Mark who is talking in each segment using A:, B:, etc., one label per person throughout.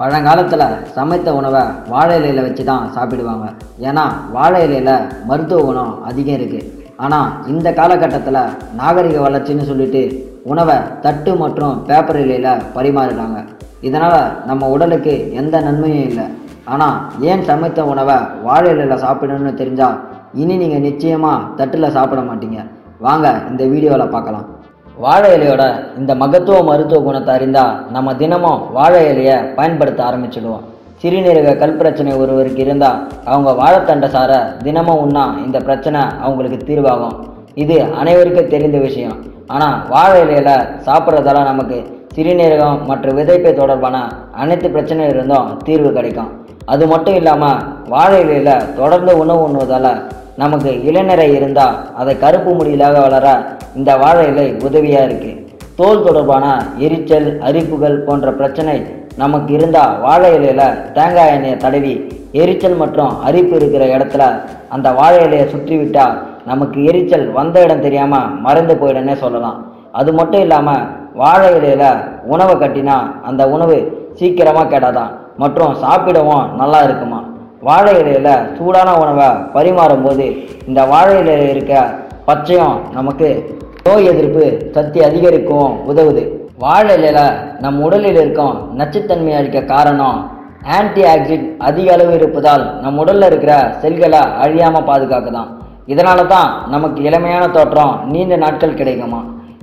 A: பழங்காலத்தில் சமைத்த உணவை வாழை இலையில் வச்சு தான் சாப்பிடுவாங்க. ஏன்னா வாழை இலையில் மருத்துவ குணம் அதிகம் இருக்குது ஆனால் இந்த காலகட்டத்தில் நாகரிக வளர்ச்சின்னு சொல்லிட்டு உணவை தட்டு மற்றும் பேப்பர் இலையில் பரிமாறுறாங்க இதனால் நம்ம உடலுக்கு எந்த நன்மையும் இல்லை. ஆனால் ஏன் சமைத்த உணவை வாழை இலையில் சாப்பிடணும்னு தெரிஞ்சால் இனி நீங்கள் நிச்சயமாக தட்டில் சாப்பிட மாட்டீங்க. வாங்க இந்த வீடியோவில் பார்க்கலாம். வாழை இலையோட இந்த மகத்துவ மருத்துவ குணத்தை அறிந்தால் நம்ம தினமும் வாழை இலையை பயன்படுத்த ஆரம்பிச்சிடுவோம். சிறுநீரக கல் பிரச்சனை ஒருவருக்கு இருந்தால் அவங்க வாழைத்தண்டை சார தினமும் உண்ணா இந்த பிரச்சனை அவங்களுக்கு தீர்வாகும். இது அனைவருக்கும் தெரிந்த விஷயம். ஆனால் வாழை இலையில சாப்பிட்றதால நமக்கு சிறுநீரகம் மற்றும் விதைப்பை தொடர்பான அனைத்து பிரச்சனை இருந்தும் தீர்வு கிடைக்கும். அது மட்டும் இல்லாமல் வாழை இலையில தொடர்ந்து உணவு உண்ணுவதால் நமக்கு இளைஞரை இருந்தால் அதை கருப்பு முடியலாக வளர இந்த வாழை இலை உதவியாக இருக்குது தோல் தொடர்பான எரிச்சல் அரிப்புகள் போன்ற பிரச்சனை நமக்கு இருந்தால் வாழை இலையில் தேங்காய் எண்ணெயை தடவி எரிச்சல் மற்றும் அரிப்பு இருக்கிற இடத்துல அந்த வாழை இலையை சுற்றி விட்டால் நமக்கு எரிச்சல் வந்த இடம் தெரியாமல் மறைந்து போயிடும்னே சொல்லலாம். அது மட்டும் இல்லாமல் வாழை இலையில் உணவை கட்டினா அந்த உணவு சீக்கிரமாக கெடாதான் மற்றும் சாப்பிடவும் நல்லா இருக்குமா வாழை இலையில் சூடான உணவை பரிமாறும் போது இந்த வாழை இலையில் இருக்க பச்சையும் நமக்கு நோய் எதிர்ப்பு சக்தி அதிகரிக்கும் உதவுது. வாழை இலையில நம் உடலில் இருக்கும் நச்சுத்தன்மை அளிக்க காரணம் ஆன்டி ஆக்சிட் அதிக அளவு இருப்பதால் நம் உடலில் இருக்கிற செல்களை அழியாமல் பாதுகாக்குதான். இதனால தான் நமக்கு இளமையான தோற்றம் நீண்ட நாட்கள் கிடைக்குமா?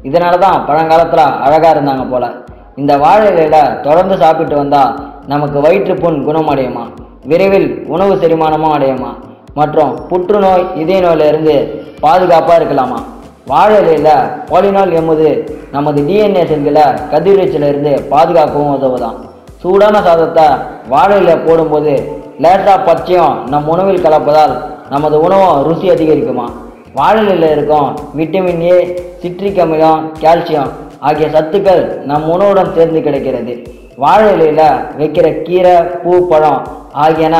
A: இதனால தான் பழங்காலத்தில் அழகாக இருந்தாங்க போல. இந்த வாழை இலையில தொடர்ந்து சாப்பிட்டு வந்தால் நமக்கு வயிற்றுப்புண் குணமடையுமா? விரைவில் உணவு செரிமானமும் அடையுமா? மற்றும் புற்றுநோய் இதய நோயிலிருந்து பாதுகாப்பாக இருக்கலாமா? வாழை பாலினால் எம்பது நமது டிஎன்ஏ செல்களை கதிர்வீச்சிலிருந்து பாதுகாக்கவும் உதவுதான். சூடான சாதத்தை வாழை இலையில போடும்போது லேட்டாக பச்சையும் நம் உணவில் கலப்பதால் நமது உணவும் ருசி அதிகரிக்குமா? வாழையில் இருக்கும் விட்டமின் ஏ சிட்ரிக் அமிலம் கால்சியம் ஆகிய சத்துக்கள் நம் உணவுடன் சேர்ந்து கிடைக்கிறது. வாழை இலையில் வைக்கிற கீரை பூ பழம் ஆகியன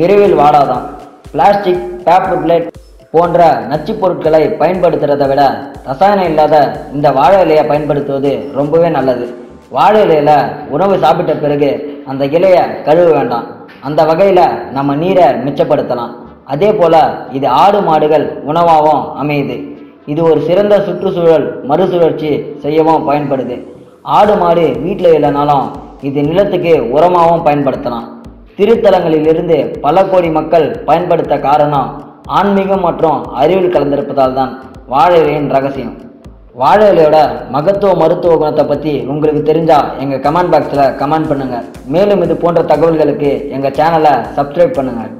A: விரைவில் வாடாதான். பிளாஸ்டிக் பேப்பர் பிளேட் போன்ற நச்சுப் பொருட்களை பயன்படுத்துறதை விட ரசாயனம் இல்லாத இந்த வாழை இலையை பயன்படுத்துவது ரொம்பவே நல்லது. வாழை இலையில உணவு சாப்பிட்ட பிறகு அந்த இலையை கழுவ வேண்டாம். அந்த வகையில் நம்ம நீரை மிச்சப்படுத்தலாம். அதே போல் இது ஆடு மாடுகள் உணவாகவும் அமையுது. இது ஒரு சிறந்த சுற்றுச்சூழல் மறுசுழற்சி செய்யவும் பயன்படுது. ஆடு மாடு வீட்டில் இல்லைனாலும் இது நிலத்துக்கு உரமாகவும் பயன்படுத்தலாம். திருத்தலங்களிலிருந்து பல கோடி மக்கள் பயன்படுத்த காரணம் ஆன்மீகம் மற்றும் அறிவியல் கலந்திருப்பதால் தான் வாழை இலையின் ரகசியம். வாழை இலையோட மகத்துவ மருத்துவ குணத்தை பற்றி உங்களுக்கு தெரிஞ்சால் எங்கள் கமெண்ட் பாக்ஸில் கமெண்ட் பண்ணுங்கள் மேலும் இது போன்ற தகவல்களுக்கு எங்கள் சேனலை சப்ஸ்கிரைப் பண்ணுங்கள்